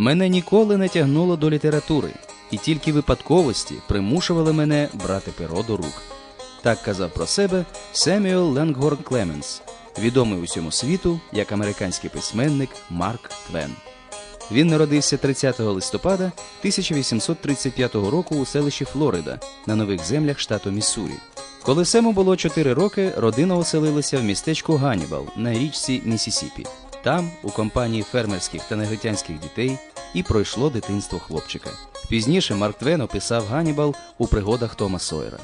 Мене ніколи не тягнуло до літератури, і тільки випадковості примушували мене брати перо до рук. Так казав про себе Семюел Ленгорн Клеменс, відомий усьому світу як американський письменник Марк Твен. Він народився 30 листопада 1835 року у селищі Флорида на нових землях штату Міссурі. Коли Сему було 4 роки, родина оселилася в містечку Ганнібал на річці Місісіпі. Там, у компанії фермерських та негритянських дітей, і пройшло дитинство хлопчика. Пізніше Марк Твен описав Ганнібал у пригодах Тома Сойера.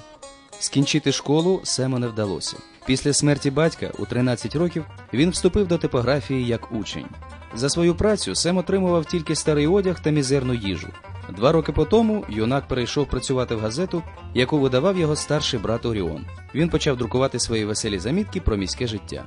Скінчити школу Сему не вдалося. Після смерті батька у 13 років він вступив до типографії як учень. За свою працю Сем отримував тільки старий одяг та мізерну їжу. Два роки по тому юнак перейшов працювати в газету, яку видавав його старший брат Оріон. Він почав друкувати свої веселі замітки про міське життя.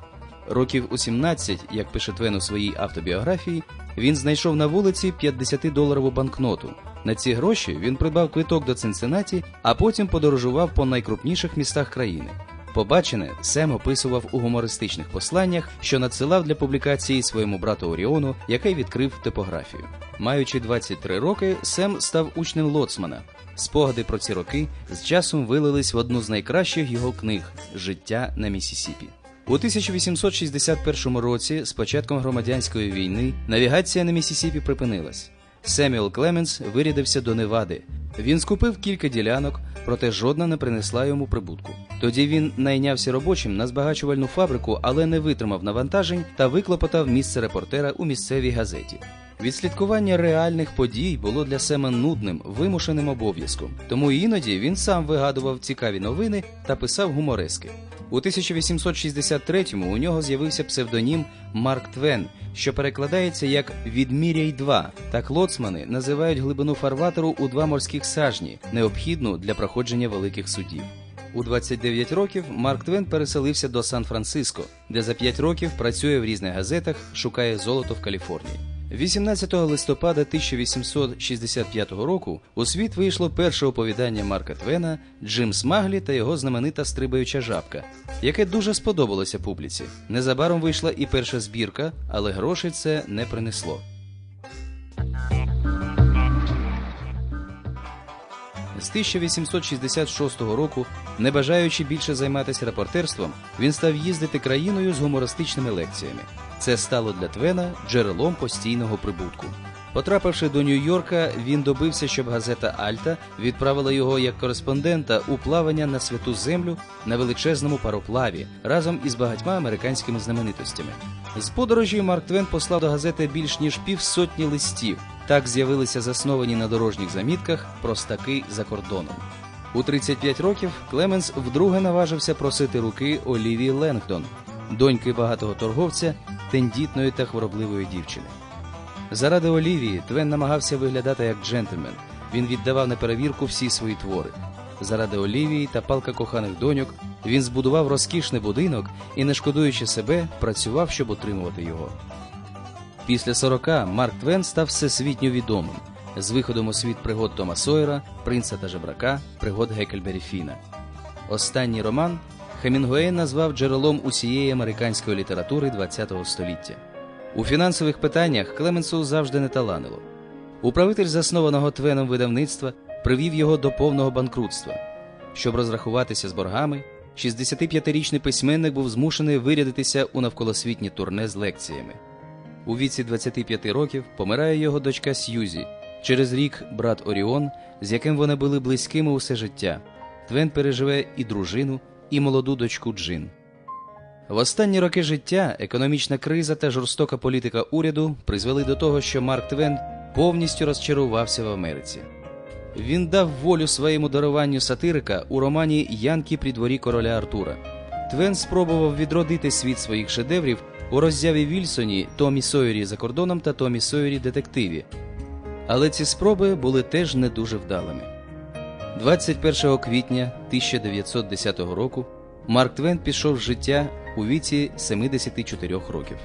Років у 17, як пише Твен у своїй автобіографії, він знайшов на вулиці 50-доларову банкноту. На ці гроші він придбав квиток до Цинциннаті, а потім подорожував по найкрупніших містах країни. Побачене Сем описував у гумористичних посланнях, що надсилав для публікації своєму брату Оріону, який відкрив типографію. Маючи 23 роки, Сем став учнем лоцмана. Спогади про ці роки з часом вилились в одну з найкращих його книг Життя на Місісіпі. У 1861 році, з початком громадянської війни, навігація на Місісіпі припинилась. Семюел Клеменс вирядився до Невади. Він скупив кілька ділянок, проте жодна не принесла йому прибутку. Тоді він найнявся робочим на збагачувальну фабрику, але не витримав навантажень та виклопотав місце репортера у місцевій газеті. Відслідкування реальних подій було для Сема нудним, вимушеним обов'язком, тому іноді він сам вигадував цікаві новини та писав гуморески. У 1863-му у нього з'явився псевдонім Марк Твен, що перекладається як «Відміряй 2». Так лоцмани називають глибину фарватеру у два морських сажні, необхідну для проходження великих судів. У 29 років Марк Твен переселився до Сан-Франциско, де за 5 років працює в різних газетах, шукає золото в Каліфорнії. 18 листопада 1865 року у світ вийшло перше оповідання Марка Твена Джим Смаглі та його знаменита стрибаюча жабка, яке дуже сподобалося публіці. Незабаром вийшла і перша збірка, але грошей це не принесло. З 1866 року, не бажаючи більше займатися репортерством, він став їздити країною з гумористичними лекціями. Це стало для Твена джерелом постійного прибутку. Потрапивши до Нью-Йорка, він добився, щоб газета Альта відправила його як кореспондента у плавання на святу землю на величезному пароплаві разом із багатьма американськими знаменитостями. З подорожі Марк Твен послав до газети більш ніж півсотні листів. Так з'явилися засновані на дорожніх замітках простаки за кордоном. У 35 років Клеменс вдруге наважився просити руки Олівії Ленгдон, доньки багатого торговця, тендітної та хворобливої дівчини. Заради Олівії Твен намагався виглядати як джентльмен. Він віддавав на перевірку всі свої твори. Заради Олівії та палка коханих доньок він збудував розкішний будинок і, не шкодуючи себе, працював, щоб утримувати його. Після 40 Марк Твен став всесвітньо відомим з виходом у світ пригод Тома Сойера, принца та жебрака, пригод Гекельбері Фіна. Останній роман Хемінгуей назвав джерелом усієї американської літератури ХХ століття. У фінансових питаннях Клеменсу завжди не таланило. Управитель заснованого Твеном видавництва привів його до повного банкрутства. Щоб розрахуватися з боргами, 65-річний письменник був змушений вирядитися у навколосвітнє турне з лекціями. У віці 25 років помирає його дочка Сьюзі. Через рік брат Оріон, з яким вони були близькими усе життя. Твен переживе і дружину, і молоду дочку Джин. В останні роки життя економічна криза та жорстока політика уряду призвели до того, що Марк Твен повністю розчарувався в Америці. Він дав волю своєму даруванню сатирика у романі Янки при дворі короля Артура. Твен спробував відродити світ своїх шедеврів у роззяві Вільсоні, Томі Сойері за кордоном та Томі Сойері детективі. Але ці спроби були теж не дуже вдалими. 21 квітня 1910 року Марк Твен пішов з життя у віці 74 років.